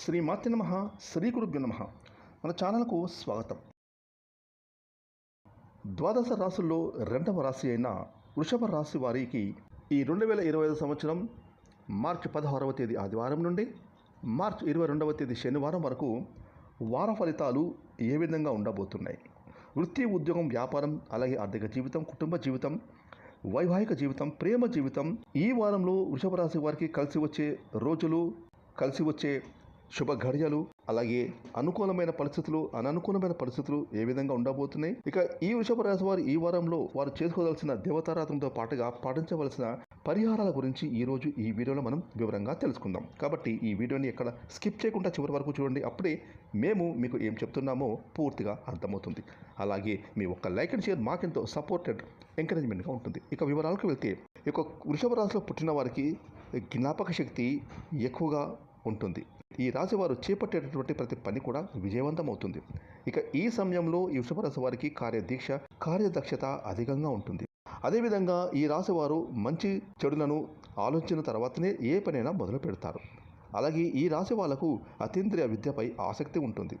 శ్రీ మాత్య నమ శ్రీ గురుభ్యో నమ. మన ఛానల్కు స్వాగతం. ద్వాదశ రాసుల్లో రెండవ రాశి అయిన వృషభ రాశి వారికి ఈ రెండు వేల ఇరవై ఐదు సంవత్సరం మార్చి పదహారవ తేదీ ఆదివారం నుండి మార్చి ఇరవై రెండవ తేదీ శనివారం వరకు వార ఫలితాలు ఏ విధంగా ఉండబోతున్నాయి? వృత్తి ఉద్యోగం వ్యాపారం అలాగే ఆర్థిక జీవితం కుటుంబ జీవితం వైవాహిక జీవితం ప్రేమ జీవితం ఈ వారంలో వృషభ రాశి వారికి కలిసి వచ్చే రోజులు కలిసి వచ్చే శుభ ఘడియలు అలాగే అనుకూలమైన పరిస్థితులు అననుకూలమైన పరిస్థితులు ఏ విధంగా ఉండబోతున్నాయి? ఇక ఈ వృషభ రాశి వారు ఈ వారంలో వారు చేసుకోవాల్సిన దేవతారాధనతో పాటుగా పాటించవలసిన పరిహారాల గురించి ఈరోజు ఈ వీడియోలో మనం వివరంగా తెలుసుకుందాం. కాబట్టి ఈ వీడియోని ఎక్కడ స్కిప్ చేయకుండా చివరి వరకు చూడండి. అప్పుడే మేము మీకు ఏం చెప్తున్నామో పూర్తిగా అర్థమవుతుంది. అలాగే మీ ఒక్క లైక్ అండ్ షేర్ మాకెంతో సపోర్టెడ్ ఎంకరేజ్మెంట్గా ఉంటుంది. ఇక వివరాలకు వెళ్తే ఇక యొక్క వృషభ రాశిలో పుట్టిన వారికి జ్ఞాపక శక్తి ఎక్కువగా ఉంటుంది. ఈ రాశి వారు చేపట్టేటటువంటి ప్రతి పని కూడా విజయవంతమవుతుంది. ఇక ఈ సమయంలో ఈ వృషభరాశి వారికి కార్యదీక్ష కార్యదక్షత అధికంగా ఉంటుంది. అదేవిధంగా ఈ రాశి వారు మంచి చెడులను ఆలోచించిన తర్వాతనే ఏ పనైనా మొదలు పెడతారు. అలాగే ఈ రాశి వాళ్ళకు అతీంద్రియ విద్యపై ఆసక్తి ఉంటుంది.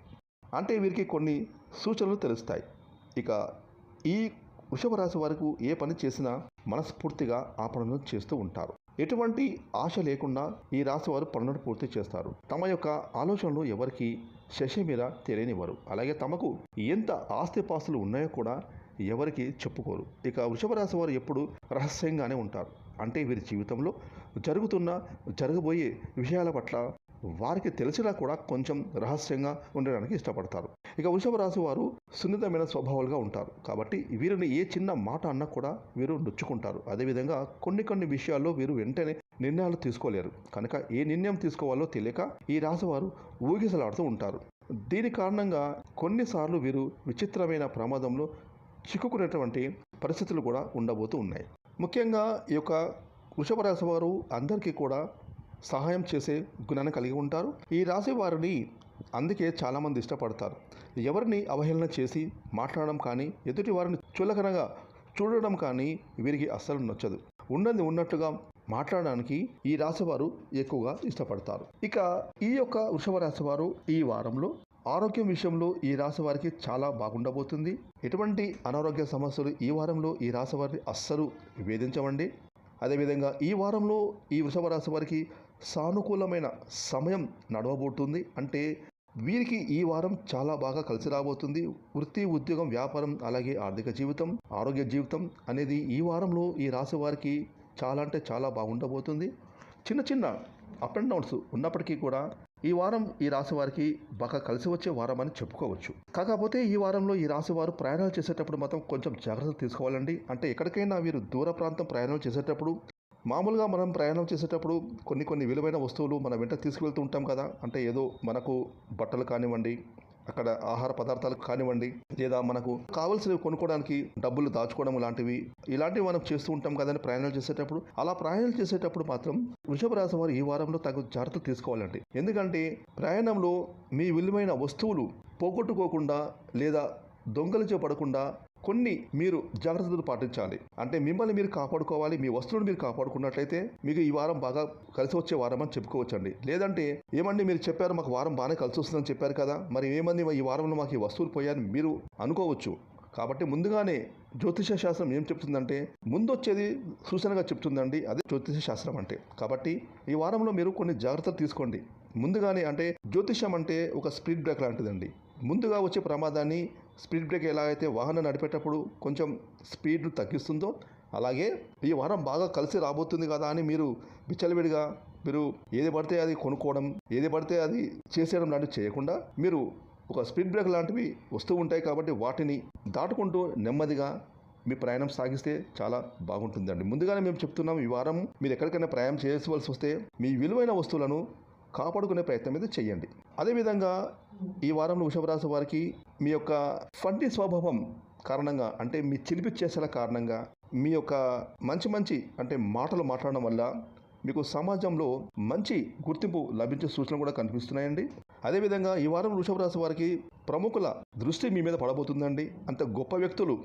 అంటే వీరికి కొన్ని సూచనలు తెలుస్తాయి. ఇక ఈ వృషభ రాశి వారికి ఏ పని చేసినా మనస్ఫూర్తిగా ఆ పనులను చేస్తూ ఉంటారు. ఎటువంటి ఆశ లేకుండా ఈ రాశి వారు పనులను పూర్తి చేస్తారు. తమ యొక్క ఆలోచనలు ఎవరికి శశి మీద తెలియనివారు అలాగే తమకు ఎంత ఆస్తిపాస్తులు ఉన్నాయో కూడా ఎవరికి చెప్పుకోరు. ఇక వృషభ రాశి వారు ఎప్పుడు రహస్యంగానే ఉంటారు. అంటే వీరి జీవితంలో జరుగుతున్న జరగబోయే విషయాల పట్ల వారికి తెలిసినా కూడా కొంచెం రహస్యంగా ఉండడానికి ఇష్టపడతారు. ఇక వృషభ రాశి వారు సున్నితమైన స్వభావాలుగా ఉంటారు. కాబట్టి వీరిని ఏ చిన్న మాట అన్నా కూడా వీరు నొచ్చుకుంటారు. అదేవిధంగా కొన్ని కొన్ని విషయాల్లో వీరు వెంటనే నిర్ణయాలు తీసుకోలేరు. కనుక ఏ నిర్ణయం తీసుకోవాలో తెలియక ఈ రాశి వారు ఊగిసలాడుతూ ఉంటారు. దీని కారణంగా కొన్నిసార్లు వీరు విచిత్రమైన ప్రమాదంలో చిక్కుకునేటువంటి పరిస్థితులు కూడా ఉండబోతూ ఉన్నాయి. ముఖ్యంగా ఈ యొక్క వృషభ రాశి వారు అందరికీ కూడా సహాయం చేసే గుణాన్ని కలిగి ఉంటారు. ఈ రాశి వారిని అందుకే చాలామంది ఇష్టపడతారు. ఎవరిని అవహేళన చేసి మాట్లాడడం కానీ ఎదుటి వారిని చులకనగా చూడడం కానీ వీరికి అస్సలు నచ్చదు. ఉన్నది ఉన్నట్టుగా మాట్లాడడానికి ఈ రాశివారు ఎక్కువగా ఇష్టపడతారు. ఇక ఈ యొక్క వృషభ రాశివారు ఈ వారంలో ఆరోగ్యం విషయంలో ఈ రాశి వారికి చాలా బాగుండబోతుంది. ఎటువంటి అనారోగ్య సమస్యలు ఈ వారంలో ఈ రాశి వారిని అస్సలు వేధించవండి. అదేవిధంగా ఈ వారంలో ఈ వృషభ రాశి వారికి సానుకూలమైన సమయం నడవబోతుంది. అంటే వీరికి ఈ వారం చాలా బాగా కలిసి రాబోతుంది. వృత్తి ఉద్యోగం వ్యాపారం అలాగే ఆర్థిక జీవితం ఆరోగ్య జీవితం అనేది ఈ వారంలో ఈ రాశి వారికి చాలా అంటే చాలా బాగుండబోతుంది. చిన్న చిన్న అప్ అండ్ డౌన్స్ ఉన్నప్పటికీ కూడా ఈ వారం ఈ రాశి వారికి బాగా కలిసి వచ్చే వారం అని చెప్పుకోవచ్చు. కాకపోతే ఈ వారంలో ఈ రాశి వారు ప్రయాణాలు చేసేటప్పుడు మాత్రం కొంచెం జాగ్రత్తలు తీసుకోవాలండి. అంటే ఎక్కడికైనా వీరు దూర ప్రాంతం ప్రయాణాలు చేసేటప్పుడు మామూలుగా మనం ప్రయాణం చేసేటప్పుడు కొన్ని కొన్ని విలువైన వస్తువులు మన వెంట తీసుకువెళ్తూ ఉంటాం కదా. అంటే ఏదో మనకు బట్టలు కానివ్వండి అక్కడ ఆహార పదార్థాలు కానివ్వండి లేదా మనకు కావలసినవి కొనుక్కోవడానికి డబ్బులు దాచుకోవడం లాంటివి ఇలాంటివి మనం చేస్తూ ఉంటాం కదండి ప్రయాణాలు చేసేటప్పుడు. అలా ప్రయాణాలు చేసేటప్పుడు మాత్రం వృషభ రాశి వారు ఈ వారంలో తగు జాగ్రత్తలు తీసుకోవాలండి. ఎందుకంటే ప్రయాణంలో మీ విలువైన వస్తువులు పోగొట్టుకోకుండా లేదా దొంగలించ పడకుండా కొన్ని మీరు జాగ్రత్తలు పాటించాలి. అంటే మిమ్మల్ని మీరు కాపాడుకోవాలి మీ వస్తువులను మీరు కాపాడుకున్నట్లయితే మీకు ఈ వారం బాగా కలిసి వచ్చే వారం అని చెప్పుకోవచ్చండి. లేదంటే ఏమండి మీరు చెప్పారు మాకు వారం బాగానే కలిసి వస్తుందని చెప్పారు కదా మరి ఏమంది ఈ వారంలో మాకు ఈ వస్తువులు పోయాయని మీరు అనుకోవచ్చు. కాబట్టి ముందుగానే జ్యోతిష శాస్త్రం ఏం చెప్తుందంటే ముందు వచ్చేది సూచనగా చెప్తుందండి అదే జ్యోతిష శాస్త్రం అంటే. కాబట్టి ఈ వారంలో మీరు కొన్ని జాగ్రత్తలు తీసుకోండి. ముందుగానే అంటే జ్యోతిషం అంటే ఒక స్పీడ్ బ్రేక్ లాంటిదండి. ముందుగా వచ్చే ప్రమాదాన్ని స్పీడ్ బ్రేక్ ఎలా అయితే వాహనం నడిపేటప్పుడు కొంచెం స్పీడ్ను తగ్గిస్తుందో అలాగే ఈ వారం బాగా కలిసి రాబోతుంది కదా అని మీరు విచ్చలవిడిగా మీరు ఏది పడితే అది కొనుక్కోవడం ఏది పడితే అది చేసేయడం లాంటివి చేయకుండా మీరు ఒక స్పీడ్ బ్రేక్ లాంటివి వస్తూ ఉంటాయి కాబట్టి వాటిని దాటుకుంటూ నెమ్మదిగా మీ ప్రయాణం సాగిస్తే చాలా బాగుంటుందండి. ముందుగానే మేము చెప్తున్నాం ఈ వారం మీరు ఎక్కడికైనా ప్రయాణం చేయవలసి వస్తే మీ విలువైన వస్తువులను కాపాడుకునే ప్రయత్నం మీద చేయండి. అదేవిధంగా ఈ వారంలో వృషభరాశి వారికి మీ యొక్క ఫండి స్వభావం కారణంగా అంటే మీ చిలిపి చేసేల కారణంగా మీ యొక్క మంచి మంచి అంటే మాటలు మాట్లాడడం వల్ల మీకు సమాజంలో మంచి గుర్తింపు లభించే సూచనలు కూడా కనిపిస్తున్నాయండి. అదేవిధంగా ఈ వారం వృషభ రాశి వారికి ప్రముఖుల దృష్టి మీ మీద పడబోతుందండి. అంత గొప్ప వ్యక్తులు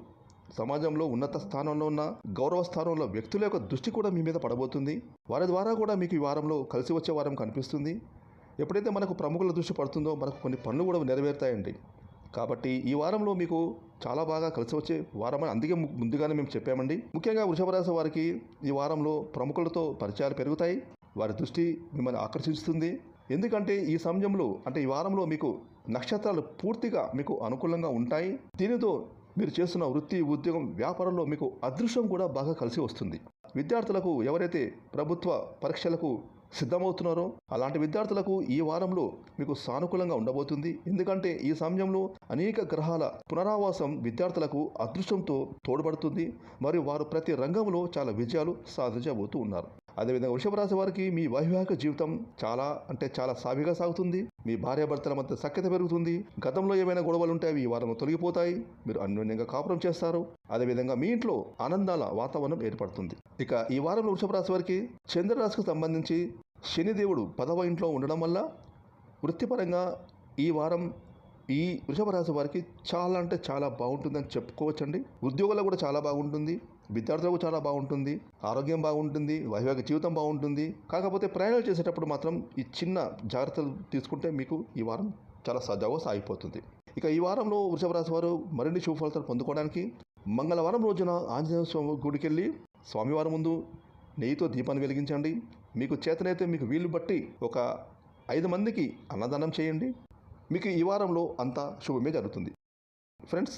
సమాజంలో ఉన్నత స్థానంలో ఉన్న గౌరవ స్థానంలో వ్యక్తుల యొక్క దృష్టి కూడా మీ మీద పడబోతుంది. వారి ద్వారా కూడా మీకు ఈ వారంలో కలిసి వచ్చే వారం కనిపిస్తుంది. ఎప్పుడైతే మనకు ప్రముఖుల దృష్టి పడుతుందో మనకు కొన్ని పనులు కూడా నెరవేరుతాయండి. కాబట్టి ఈ వారంలో మీకు చాలా బాగా కలిసి వచ్చే వారం అని అందుకే ముందుగానే మేము చెప్పామండి. ముఖ్యంగా వృషభ రాశి వారికి ఈ వారంలో ప్రముఖులతో పరిచయాలు పెరుగుతాయి. వారి దృష్టి మిమ్మల్ని ఆకర్షిస్తుంది. ఎందుకంటే ఈ సమయంలో అంటే ఈ వారంలో మీకు నక్షత్రాలు పూర్తిగా మీకు అనుకూలంగా ఉంటాయి. దీనితో మీరు చేస్తున్న వృత్తి ఉద్యోగం వ్యాపారంలో మీకు అదృష్టం కూడా బాగా కలిసి వస్తుంది. విద్యార్థులకు ఎవరైతే ప్రభుత్వ పరీక్షలకు సిద్ధమవుతున్నారో అలాంటి విద్యార్థులకు ఈ వారంలో మీకు సానుకూలంగా ఉండబోతుంది. ఎందుకంటే ఈ సమయంలో అనేక గ్రహాల పునరావాసం విద్యార్థులకు అదృష్టంతో తోడ్పడుతుంది. మరియు వారు ప్రతి రంగంలో చాలా విజయాలు సాధించబోతూ ఉన్నారు. అదేవిధంగా వృషభ రాశి వారికి మీ వైవాహిక జీవితం చాలా అంటే చాలా సావిగా సాగుతుంది. మీ భార్యాభర్తల మధ్య సఖ్యత పెరుగుతుంది. గతంలో ఏమైనా గొడవలు ఉంటే అవి ఈ వారం తొలగిపోతాయి. మీరు అన్యోన్యంగా కాపురం చేస్తారు. అదేవిధంగా మీ ఇంట్లో ఆనందాల వాతావరణం ఏర్పడుతుంది. ఇక ఈ వారంలో వృషభ రాశి వారికి చంద్రరాశికి సంబంధించి శనిదేవుడు పదవ ఇంట్లో ఉండడం వల్ల వృత్తిపరంగా ఈ వారం ఈ వృషభ రాశి వారికి చాలా అంటే చాలా బాగుంటుందని చెప్పుకోవచ్చండి. ఉద్యోగాలు కూడా చాలా బాగుంటుంది. విద్యార్థులకు చాలా బాగుంటుంది ఆరోగ్యం బాగుంటుంది వైవాహిక జీవితం బాగుంటుంది. కాకపోతే ప్రయాణాలు చేసేటప్పుడు మాత్రం ఈ చిన్న జాగ్రత్తలు తీసుకుంటే మీకు ఈ వారం చాలా సజావుగా సాగిపోతుంది. ఇక ఈ వారంలో వృషభ రాశి వారు మరిన్ని శుభ ఫలితాలు పొందుకోవడానికి మంగళవారం రోజున ఆంజనేయ స్వామి గుడికి వెళ్ళి స్వామివారి ముందు నెయ్యితో దీపాన్ని వెలిగించండి. మీకు చేతనైతే మీకు వీలు బట్టి ఒక ఐదు మందికి అన్నదానం చేయండి. మీకు ఈ వారంలో అంతా శుభమే జరుగుతుంది. ఫ్రెండ్స్